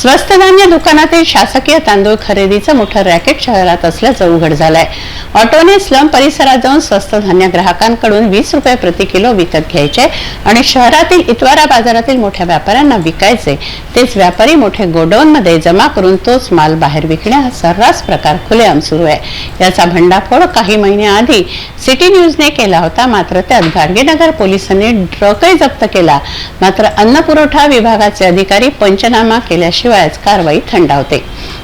स्वस्त धान्य दुकानातील शासकीय तांदूळ खरेदीचं मोठं रॅकेट शहरात असल्याचं उघड झालंय. ऑटोने स्लम परिसरात जाऊन स्वस्त धान्य ग्राहकांकडून वीस रुपये प्रति किलो विकत घ्यायचे आणि शहरातील इतवारा बाजारातील मोठ्या व्यापाऱ्यांना विकायचे. तेच व्यापारी मोठे गोडाऊनमध्ये जमा करून तोच माल बाहेर विकण्या हा सर्रास प्रकार खुलेआम सुरू आहे. याचा भंडाफोड काही महिन्याआधी सिटी न्यूजने केला होता मात्र त्यात गाडगेनगर पोलिसांनी ट्रकही जप्त केला. मात्र अन्न पुरवठा विभागाचे अधिकारी पंचनामा केल्याशिवाय केल्याशिवायच कारवाई थंडावते.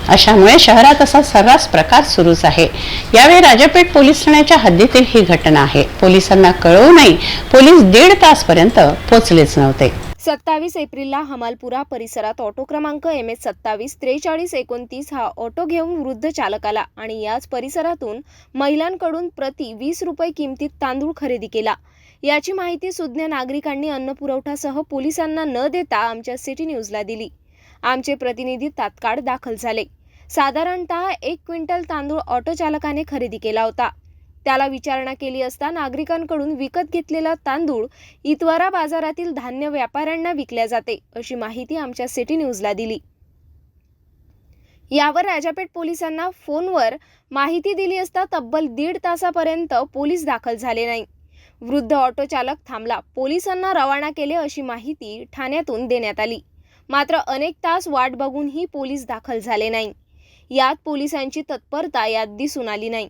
अशामुळे शहरात असा सर्रास प्रकार सुरूच आहे. यावेळी राजापेठ पोलीस ठाण्याच्या हद्दीतील ही घटना आहे. पोलिसांना कळवूनही पोलीस दीड तासपर्यंत पोचलेच नव्हते. सत्तावीस एप्रिलला हमालपुरा परिसरात ऑटो क्रमांक एम एच सत्तावीस त्रेचाळीस एकोणतीस हा ऑटो घेऊन वृद्ध चालक आला आणि याच परिसरातून महिलांकडून प्रति वीस रुपये किमतीत तांदूळ खरेदी केला. याची माहिती सुज्ञ नागरिकांनी अन्न पुरवठासह पोलिसांना न देता आमच्या सिटी न्यूजला दिली. आमचे प्रतिनिधी तात्काळ दाखल झाले. साधारणतः एक क्विंटल तांदूळ ऑटो चालकाने खरेदी केला होता. त्याला विचारणा केली असता नागरिकांकडून विकत घेतलेला तांदूळ इतवारा बाजारातील धान्य व्यापाऱ्यांना विकल्या जाते अशी माहिती आमच्या सिटी न्यूजला दिली. यावर राजापेठ पोलिसांना फोनवर माहिती दिली असता तब्बल दीड तासापर्यंत पोलीस दाखल झाले नाही. वृद्ध ऑटो चालक थांबला. पोलिसांना रवाना केले अशी माहिती ठाण्यातून देण्यात आली. मात्र अनेक तास वाट बघूनही पोलीस दाखल झाले नाही. यात पोलिसांची तत्परता यात दिसून आली नाही.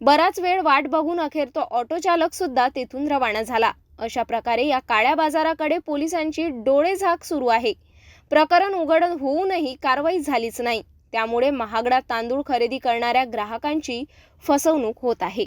बराच वेळ वाट बघून अखेर तो ऑटो चालक सुद्धा तेथून रवाना झाला. अशा प्रकारे या काळ्या बाजाराकडे पोलिसांची डोळेझाक सुरू आहे. प्रकरण उघड होऊनही कारवाई झालीच नाही. त्यामुळे महागडा तांदूळ खरेदी करणाऱ्या ग्राहकांची फसवणूक होत आहे.